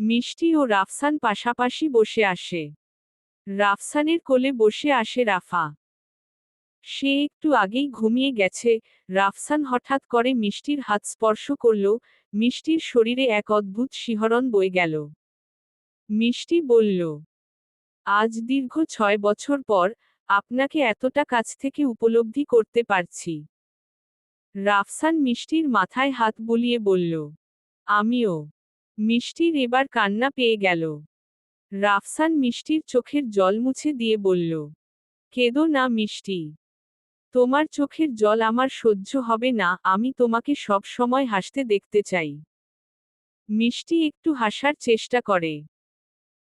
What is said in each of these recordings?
মিষ্টি ও রাফসান পাশাপাশি বসে আসে। রাফসানের কোলে বসে আসে রাফা। সে একটু আগেই ঘুমিয়ে গেছে। রাফসান হঠাৎ করে মিষ্টির হাত স্পর্শ করল। মিষ্টির শরীরে এক অদ্ভুত শিহরণ বয়ে গেল। মিষ্টি বলল, আজ দীর্ঘ ছয় বছর পর আপনাকে এতটা কাছ থেকে উপলব্ধি করতে পারছি। রাফসান মিষ্টির মাথায় হাত বুলিয়ে বলল, আমিও। মিষ্টির এবার কান্না পেয়ে গেল। রাফসান মিষ্টির চোখের জল মুছে দিয়ে বলল, কেদো না মিষ্টি। তোমার চোখের জল আমার সহ্য হবে না, আমি তোমাকে সব সময় হাসতে দেখতে চাই। মিষ্টি একটু হাসার চেষ্টা করে।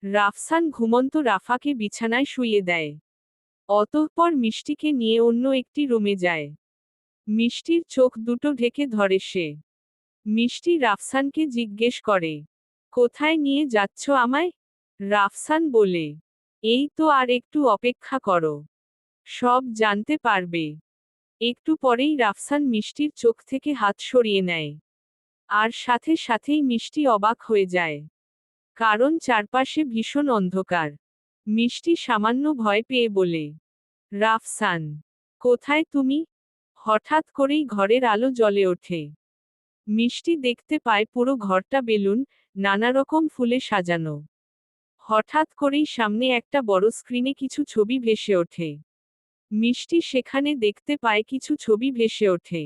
রাফসান ঘুমন্ত রাফাকে বিছানায় শুইয়ে দেয়। অতঃপর মিষ্টিকে নিয়ে অন্য একটি রুমে যায়। মিষ্টির চোখ দুটো ঢেকে ধরে সে। মিষ্টি রাফসানকে জিজ্ঞেস করে, কোথায় নিয়ে যাচ্ছ আমায়? রাফসান বলে, এই তো আর একটু অপেক্ষা করো, সব জানতে পারবে। একটু পরেই রাফসান মিষ্টির চোখ থেকে হাত সরিয়ে নেয়, আর সাথে সাথেই মিষ্টি অবাক হয়ে যায়, কারণ চারপাশে ভীষণ অন্ধকার। মিষ্টি সামান্য ভয় পেয়ে বলে, রাফসান, কোথায় তুমি? হঠাৎ করেই ঘরের আলো জ্বলে ওঠে। মিষ্টি দেখতে পায় পুরো ঘরটা বেলুন নানা রকম ফুলে সাজানো। হঠাৎ করেই সামনে একটা বড় স্ক্রিনে কিছু ছবি ভেসে ওঠে। মিষ্টি সেখানে দেখতে পায় কিছু ছবি ভেসে ওঠে।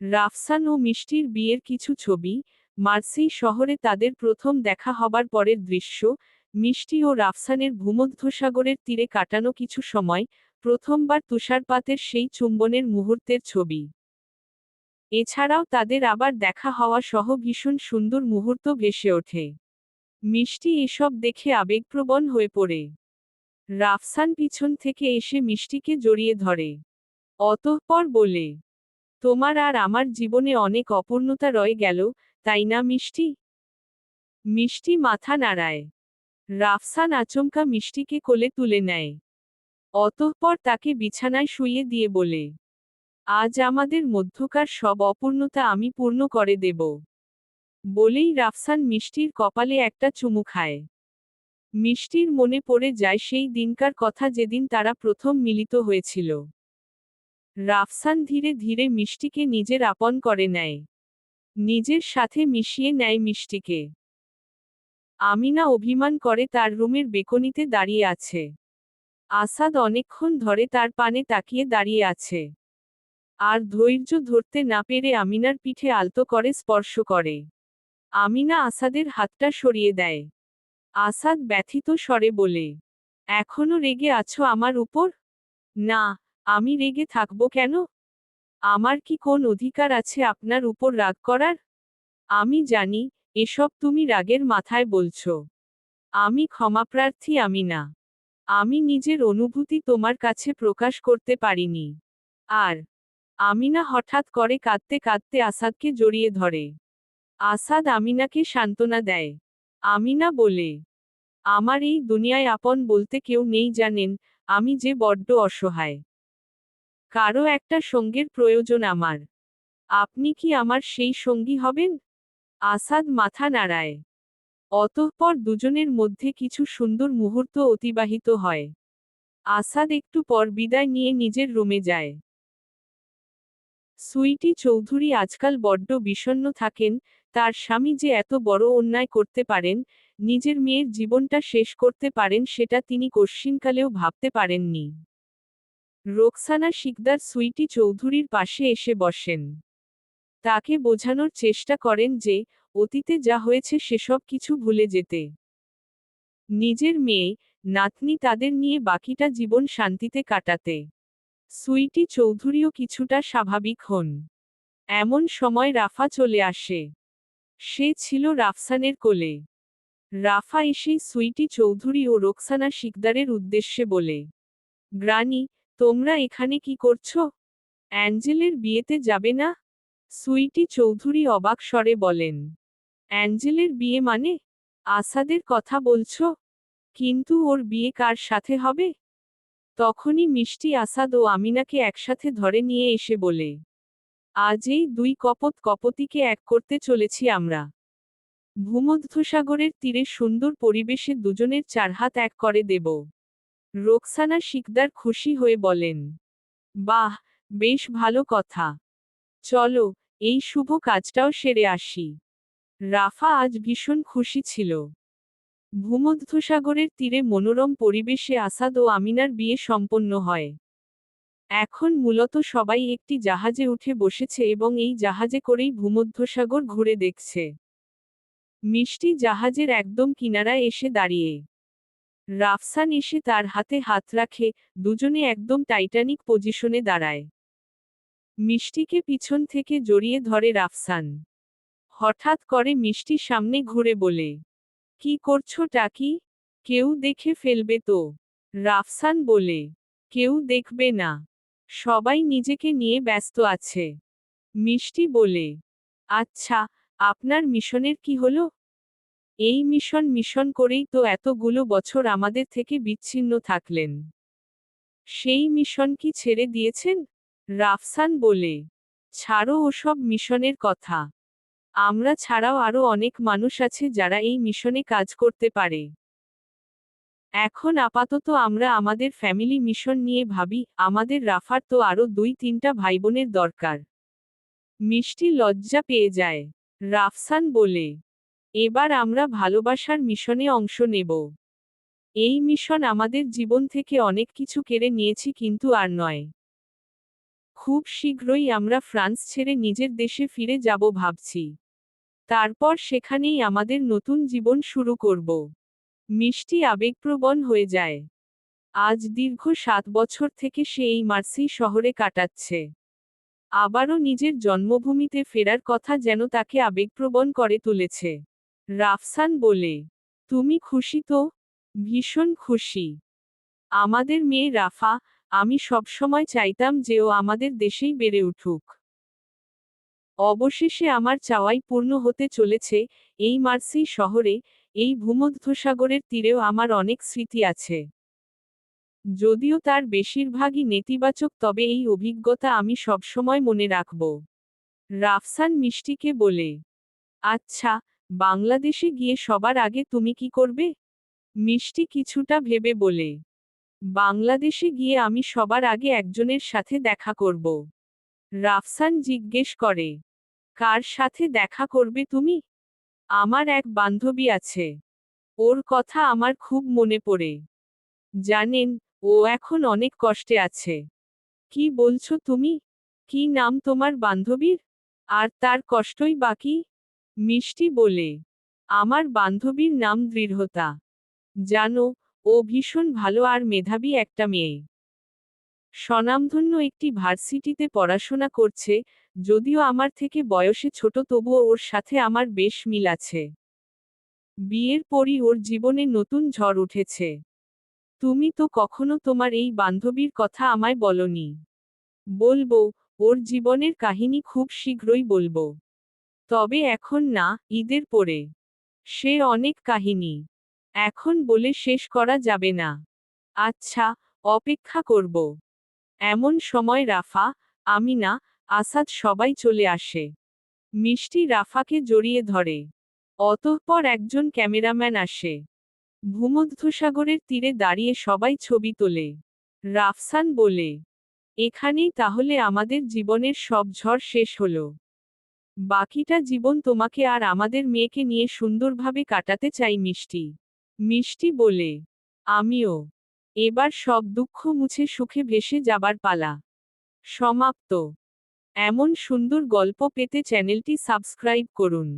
রাফসান ও মিষ্টির বিয়ের কিছু ছবি মার্সেই শহরে তাদের প্রথম দেখা হবার পরের দৃশ্য, মিষ্টি ও রাফসানের ভূমধ্যসাগরের তীরে কাটানো কিছু সময়, প্রথমবার তুষারপাতের সেই চুম্বনের মুহূর্তের ছবি। এছাড়াও তাদের আবার দেখা হওয়া সহ ভীষণ সুন্দর মুহূর্ত ভেসে ওঠে। মিষ্টি এসব দেখে আবেগপ্রবণ হয়ে পড়ে। রাফসান পিছন থেকে এসে মিষ্টিকে জড়িয়ে ধরে। অতঃপর বলে, তোমার আর আমার জীবনে অনেক অপূর্ণতা রয়ে গেল, তাই না মিষ্টি? মিষ্টি মাথা নাড়ায়। রাফসান আচমকা মিষ্টিকে কোলে তুলে নেয়। অতঃপর তাকে বিছানায় শুইয়ে দিয়ে বলে আজ আমাদের মধ্যকার সব অপূর্ণতা আমি পূর্ণ করে দেব। বলেই রাফসান মিষ্টির কপালে একটা চুমু খায়। মিষ্টির মনে পড়ে যায় সেই দিনকার কথা যেদিন তারা প্রথম মিলিত হয়েছিল। রাফসান ধীরে ধীরে মিষ্টিকে নিজের আপন করে নেয়। নিজের সাথে মিশিয়ে নেয় মিষ্টিকে। আমিনা অভিমান করে তার রুমের বেকনিতে দাঁড়িয়ে আছে। আসাদ অনেকক্ষণ ধরে তার পানে তাকিয়ে দাঁড়িয়ে আছে। আর ধৈর্য ধরতে না পেরে আমিনার পিঠে আলতো করে স্পর্শ করে। আমিনা আসাদের হাতটা সরিয়ে দেয়। আসাদ ব্যথিত স্বরে বলে, এখনও রেগে আছো আমার উপর? না, আমি রেগে থাকব কেন? আমার কি কোন অধিকার আছে আপনার উপর রাগ করার? আমি জানি, এসব তুমি রাগের মাথায় বলছো। আমি ক্ষমাপ্রার্থী আমি না আমি নিজের অনুভূতি তোমার কাছে প্রকাশ করতে পারিনি। আর আমিনা হঠাৎ করে কাঁদতে কাঁদতে আসাদকে জড়িয়ে ধরে। আসাদ আমিনাকে সান্ত্বনা দেয়। আমিনা বলে, আমার এই দুনিয়ায় আপন বলতে কেউ নেই জানেন, আমি যে বড্ড অসহায়। কারও একটা সঙ্গের প্রয়োজন আমার। আপনি কি আমার সেই সঙ্গী হবেন? আসাদ মাথা নাড়ায়। অতঃপর দুজনের মধ্যে কিছু সুন্দর মুহূর্ত অতিবাহিত হয়। আসাদ একটু পর বিদায় নিয়ে নিজের রুমে যায়। সুইটি চৌধুরী আজকাল বড্ড বিষণ্ণ থাকেন, তার স্বামী যে এত বড় অন্যায় করতে পারেন, নিজের মেয়ের জীবনটা শেষ করতে পারেন সেটা তিনি কশ্চিনকালেও ভাবতে পারেননি। রোকসানা শিকদার সুইটি চৌধুরীর পাশে এসে বসেন। তাকে বোঝানোর চেষ্টা করেন যে, অতীতে যা হয়েছে সেসব কিছু ভুলে যেতে। নিজের মেয়ে, নাতনি তাদের নিয়ে বাকিটা জীবন শান্তিতে কাটাতে। সুইটি চৌধুরীও কিছুটা স্বাভাবিক হন। এমন সময় রাফা চলে আসে। সে ছিল রাফসানের কোলে। রাফা এসেই সুইটি চৌধুরী ও রোকসানা শিকদারের উদ্দেশ্যে বলে, গ্রানি, তোমরা এখানে কি করছ? অ্যাঞ্জেলের বিয়েতে যাবে না? সুইটি চৌধুরী অবাক স্বরে বলেন, অ্যাঞ্জেলের বিয়ে মানে? আসাদের কথা বলছ? কিন্তু ওর বিয়ে কার সাথে হবে? তখনই মিষ্টি আসাদ ও আমিনাকে একসাথে ধরে নিয়ে এসে বলে, আজ এই দুই কপত কপতিকে এক করতে চলেছি আমরা। ভূমধ্যসাগরের তীরে সুন্দর পরিবেশে দুজনের চারহাত এক করে দেব রোকসানা শিকদার খুশি হয়ে বলেন, বাহ, বেশ ভালো কথা। চলো, এই শুভ কাজটাও সেরে আসি রাফা আজ ভীষণ খুশি ছিল। ভূমধ্যসাগরের তীরে মনোরম পরিবেশে আসাদ ও আমিনার বিয়ে সম্পন্ন হয়। এখন মূলত সবাই একটি জাহাজে উঠে বসেছে এবং এই জাহাজে করেই ভূমধ্যসাগর ঘুরে দেখছে। মিষ্টি জাহাজের একদম কিনারায় এসে দাঁড়িয়ে। রাফসান এসে তার হাতে হাত রাখে, দুজনে একদম টাইটানিক পজিশনে দাঁড়ায়। মিষ্টিকে পিছন থেকে জড়িয়ে ধরে রাফসান। হঠাৎ করে মিষ্টি সামনে ঘুরে বলে কি করছ টাকি? কেউ দেখে ফেলবে তো। রাফসান বলে, কেউ দেখবে না। সবাই নিজেকে নিয়ে ব্যস্ত আছে। মিষ্টি বলে আচ্ছা আপনার মিশনের কি হলো? এই মিশন মিশন করেই তো এতগুলো বছর আমাদের থেকে বিচ্ছিন্ন থাকলেন। সেই মিশন কি ছেড়ে দিয়েছেন? রাফসান বলে, ছাড়ো ওসব মিশনের কথা। আমরা ছাড়াও আরও অনেক মানুষ আছে যারা এই মিশনে কাজ করতে পারে। এখন আপাতত আমরা আমাদের ফ্যামিলি মিশন নিয়ে ভাবি, আমাদের রাফার তো আরও দুই তিনটা ভাইবোনের দরকার। মিষ্টি লজ্জা পেয়ে যায়, রাফসান বলে। এবার আমরা ভালোবাসার মিশনে অংশ নেব। এই মিশন আমাদের জীবন থেকে অনেক কিছু কেড়ে নিয়েছি কিন্তু আর নয়। খুব শীঘ্রই আমরা ফ্রান্স ছেড়ে নিজের দেশে ফিরে যাব ভাবছি। তারপর সেখানেই আমাদের নতুন জীবন শুরু করব। মিষ্টি আবেগপ্রবণ হয়ে যায়। আজ দীর্ঘ সাত বছর থেকে সে এই মার্সি শহরে কাটাচ্ছে। আবারও নিজের জন্মভূমিতে ফেরার কথা যেন তাকে আবেগপ্রবণ করে তুলেছে। রাফসান বলে, তুমি খুশি তো? ভীষণ খুশি। আমাদের মেয়ে রাফা আমি সবসময় চাইতাম যে ও আমাদের দেশেই বেড়ে উঠুক। অবশেষে আমার চাওয়াই পূর্ণ হতে চলেছে, এই মার্সি শহরে, এই ভূমধ্যসাগরের তীরেও আমার অনেক স্মৃতি আছে। যদিও তার বেশিরভাগই নেতিবাচক, তবে এই অভিজ্ঞতা আমি সবসময় মনে রাখব। রাফসান মিষ্টিকে বলে আচ্ছা বাংলাদেশে গিয়ে সবার আগে তুমি কি করবে? মিষ্টি কিছুটা ভেবে বলে বাংলাদেশে গিয়ে আমি সবার আগে একজনের সাথে দেখা করব। রাফসান জিজ্ঞেস করে, কার সাথে দেখা করবে তুমি? আমার এক বান্ধবী আছে। ওর কথা আমার খুব মনে পড়ে। জানেন, ও এখন অনেক কষ্টে আছে। কি বলছো তুমি? কি নাম তোমার বান্ধবীর? আর তার কষ্টই বাকি মিষ্টি বলে, আমার বান্ধবীর নাম দৃঢ়তা। জানো ও ভীষণ ভালো আর মেধাবী একটা মেয়ে। স্বনামধন্য একটি ভার্সিটিতে পড়াশোনা করছে, যদিও আমার থেকে বয়সে ছোট তবুও ওর সাথে আমার বেশ মিল আছে। বিয়ের পরই ওর জীবনে নতুন ঝড় উঠেছে। তুমি তো কখনো তোমার এই বান্ধবীর কথা আমায় বলনি। বলব, ওর জীবনের কাহিনী খুব শীঘ্রই বলব। তবে এখন না, ঈদের পরে। সে অনেক কাহিনী। এখন বলে শেষ করা যাবে না। আচ্ছা অপেক্ষা করব। এমন সময় রাফা, আমিনা, আসাদ সবাই চলে আসে। মিষ্টি রাফাকে জড়িয়ে ধরে। অতঃপর একজন ক্যামেরাম্যান আসে। ভূমধ্যসাগরের তীরে দাঁড়িয়ে সবাই ছবি তোলে। রাফসান বলে, এখানেই তাহলে আমাদের জীবনের সব ঝড় শেষ হল। বাকিটা জীবন তোমাকে আর আমাদের মেয়েকে নিয়ে সুন্দরভাবে কাটাতে চাই মিষ্টি। মিষ্টি বলে, আমিও। এবার সব দুঃখ মুছে সুখে ভেসে যাবার পালা। সমাপ্ত। এমন সুন্দর গল্প পেতে চ্যানেলটি সাবস্ক্রাইব করুন।